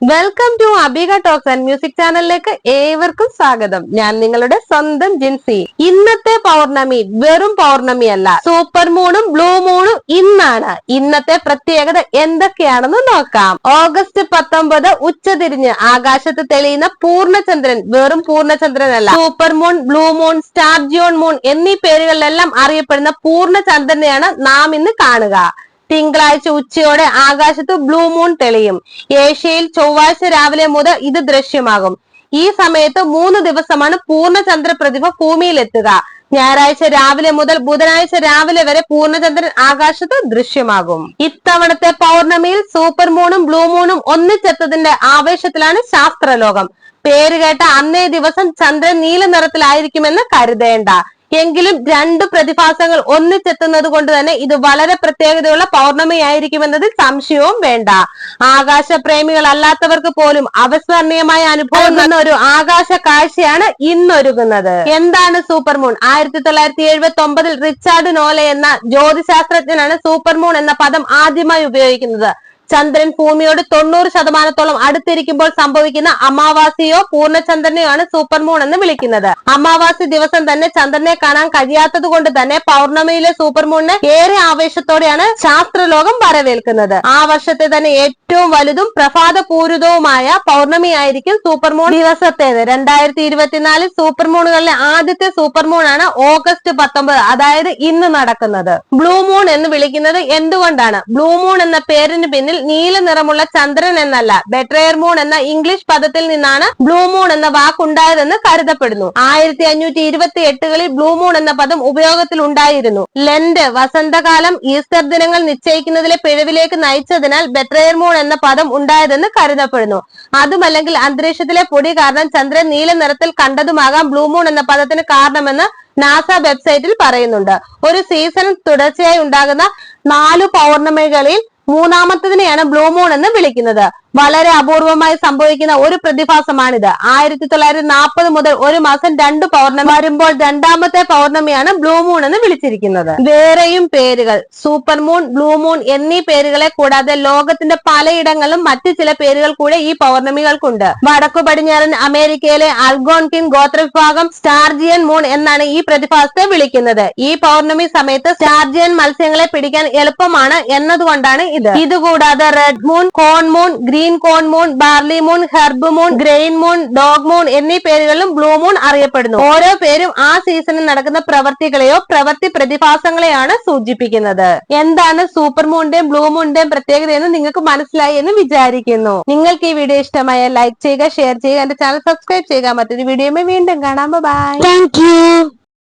Welcome to Abika talks and music ചാനലിലേക്ക് ഏവർക്കും സ്വാഗതം. ഞാൻ നിങ്ങളുടെ സ്വന്തം ജിൻസി. ഇന്നത്തെ പൗർണമി വെറും പൗർണമി അല്ല സൂപ്പർ മൂണും ബ്ലൂ മൂണും ഇന്നാണ്. ഇന്നത്തെ പ്രത്യേകത എന്തൊക്കെയാണെന്ന് നോക്കാം. ഓഗസ്റ്റ് പത്തൊമ്പത് ഉച്ചതിരിഞ്ഞ് ആകാശത്ത് തെളിയുന്ന പൂർണചന്ദ്രൻ. വെറും പൂർണചന്ദ്രനല്ല. Super moon blue moon sturgeon moon എന്നീ പേരുകളിലെല്ലാം അറിയപ്പെടുന്ന പൂർണചന്ദ്രനെയാണ് നാം ഇന്ന് കാണുക. തിങ്കളാഴ്ച ഉച്ചയോടെ ആകാശത്ത് ബ്ലൂ മൂൺ തെളിയും. ഏഷ്യയിൽ ചൊവ്വാഴ്ച രാവിലെ മുതൽ ഇത് ദൃശ്യമാകും. ഈ സമയത്ത് മൂന്ന് ദിവസമാണ് പൂർണചന്ദ്ര പ്രതിഭ ഭൂമിയിലെത്തുക. ഞായറാഴ്ച രാവിലെ മുതൽ ബുധനാഴ്ച രാവിലെ വരെ പൂർണചന്ദ്രൻ ആകാശത്ത് ദൃശ്യമാകും. ഇത്തവണത്തെ പൗർണമിയിൽ സൂപ്പർ മൂണും ബ്ലൂ മൂണും ഒന്നിച്ചെത്തതിന്റെ ആവേശത്തിലാണ് ശാസ്ത്രലോകം. പേര് കേട്ട അന്നേ ദിവസം ചന്ദ്രൻ നീല നിറത്തിലായിരിക്കുമെന്ന് കരുതേണ്ട. എങ്കിലും രണ്ട് പ്രതിഭാസങ്ങൾ ഒന്നിച്ചെത്തുന്നത് കൊണ്ട് തന്നെ ഇത് വളരെ പ്രത്യേകതയുള്ള പൗർണമിയായിരിക്കുമെന്നതിൽ സംശയവും വേണ്ട. ആകാശ പ്രേമികളല്ലാത്തവർക്ക് പോലും അവസ്മരണീയമായ അനുഭവം എന്ന ഒരു ആകാശ കാഴ്ചയാണ് ഇന്നൊരുങ്ങുന്നത്. എന്താണ് സൂപ്പർമൂൺ? ആയിരത്തി തൊള്ളായിരത്തി എഴുപത്തി ഒമ്പതിൽ റിച്ചാർഡ് നോലെ എന്ന ജ്യോതിശാസ്ത്രജ്ഞനാണ് സൂപ്പർമൂൺ എന്ന പദം ആദ്യമായി ഉപയോഗിക്കുന്നത്. ചന്ദ്രൻ ഭൂമിയോട് തൊണ്ണൂറ് ശതമാനത്തോളം അടുത്തിരിക്കുമ്പോൾ സംഭവിക്കുന്ന അമാവാസിയോ പൂർണചന്ദ്രനെയോ ആണ് സൂപ്പർ മൂൺ എന്ന് വിളിക്കുന്നത്. അമാവാസി ദിവസം തന്നെ ചന്ദ്രനെ കാണാൻ കഴിയാത്തത് കൊണ്ട് തന്നെ പൗർണമിയിലെ സൂപ്പർ മൂണിന് ഏറെ ആവേശത്തോടെയാണ് ശാസ്ത്രലോകം വരവേൽക്കുന്നത്. ആ വർഷത്തെ തന്നെ ഏറ്റവും വലുതും പ്രഭാതപൂരിതവുമായ പൗർണമി ആയിരിക്കും സൂപ്പർമൂൺ ദിവസത്തേത്. രണ്ടായിരത്തി ഇരുപത്തിനാലിൽ സൂപ്പർമൂണുകളിലെ ആദ്യത്തെ സൂപ്പർമൂൺ ആണ് ഓഗസ്റ്റ് പത്തൊമ്പത് അതായത് ഇന്ന് നടക്കുന്നത്. ബ്ലൂ മൂൺ എന്ന് വിളിക്കുന്നത് എന്തുകൊണ്ടാണ്? ബ്ലൂ മൂൺ എന്ന പേരിന് പിന്നിൽ നീല നിറമുള്ള ചന്ദ്രൻ എന്നല്ല ബെട്രയർ മൂൺ എന്ന ഇംഗ്ലീഷ് പദത്തിൽ നിന്നാണ് ബ്ലൂ മൂൺ എന്ന വാക്കുണ്ടായതെന്ന് കരുതപ്പെടുന്നു. ആയിരത്തി അഞ്ഞൂറ്റി ഇരുപത്തി എട്ടുകളിൽ ബ്ലൂ മൂൺ എന്ന പദം ഉപയോഗത്തിൽ ഉണ്ടായിരുന്നു. ലെന്റ് വസന്തകാലം ഈസ്റ്റർ ദിനങ്ങൾ നിശ്ചയിക്കുന്നതിലെ പിഴവിലേക്ക് നയിച്ചതിനാൽ ബെട്രയർ മൂൺ എന്ന പദം ഉണ്ടായതെന്ന് കരുതപ്പെടുന്നു. അതുമല്ലെങ്കിൽ അന്തരീക്ഷത്തിലെ പൊടി കാരണം ചന്ദ്രൻ നീല നിറത്തിൽ കണ്ടതുമാകാം ബ്ലൂ മൂൺ എന്ന പദത്തിന് കാരണമെന്ന് നാസ വെബ്സൈറ്റിൽ പറയുന്നുണ്ട്. ഒരു സീസൺ തുടർച്ചയായി ഉണ്ടാകുന്ന നാലു പൗർണമികളിൽ മൂന്നാമത്തതിനെയാണ് ബ്ലൂ മൂൺ എന്ന് വിളിക്കുന്നത്. വളരെ അപൂർവമായി സംഭവിക്കുന്ന ഒരു പ്രതിഭാസമാണിത്. ആയിരത്തി തൊള്ളായിരത്തി നാൽപ്പത് മുതൽ ഒരു മാസം രണ്ട് പൗർണമി വരുമ്പോൾ രണ്ടാമത്തെ പൗർണമിയാണ് ബ്ലൂ മൂൺ എന്ന് വിളിച്ചിരിക്കുന്നത്. വേറെയും പേരുകൾ സൂപ്പർ മൂൺ ബ്ലൂ മൂൺ എന്നീ പേരുകളെ കൂടാതെ ലോകത്തിന്റെ പലയിടങ്ങളിലും മറ്റു ചില പേരുകൾ കൂടെ ഈ പൗർണമികൾക്കുണ്ട്. വടക്കു പടിഞ്ഞാറൻ അമേരിക്കയിലെ അൽഗോൺകിൻ ഗോത്രവിഭാഗം സ്റ്റാർജിയൻ മൂൺ എന്നാണ് ഈ പ്രതിഭാസത്തെ വിളിക്കുന്നത്. ഈ പൗർണമി സമയത്ത് സ്റ്റാർജിയൻ മത്സ്യങ്ങളെ പിടിക്കാൻ എളുപ്പമാണ് എന്നതുകൊണ്ടാണ് ഇത്. ഇതുകൂടാതെ red moon corn moon green corn moon barley moon herb moon grain moon dog moon എന്നീ പേരുകളിലും ബ്ലൂ മൂൺ അറിയപ്പെടുന്നു. ഓരോ പേരും ആ സീസണിൽ നടക്കുന്ന പ്രവർത്തികളെയോ പ്രവൃത്തി പ്രതിഭാസങ്ങളെയാണ് സൂചിപ്പിക്കുന്നത്. എന്താണ് സൂപ്പർ മൂണിന്റെയും ബ്ലൂ മൂണിന്റെയും പ്രത്യേകത എന്ന് നിങ്ങൾക്ക് മനസ്സിലായി എന്ന് വിചാരിക്കുന്നു. നിങ്ങൾക്ക് ഈ വീഡിയോ ഇഷ്ടമായ ലൈക്ക് ചെയ്യുക ഷെയർ ചെയ്യുക എന്റെ ചാനൽ സബ്സ്ക്രൈബ് ചെയ്യുക. മറ്റൊരു വീഡിയോയുമായി വീണ്ടും കാണാം. ബൈ. താങ്ക്.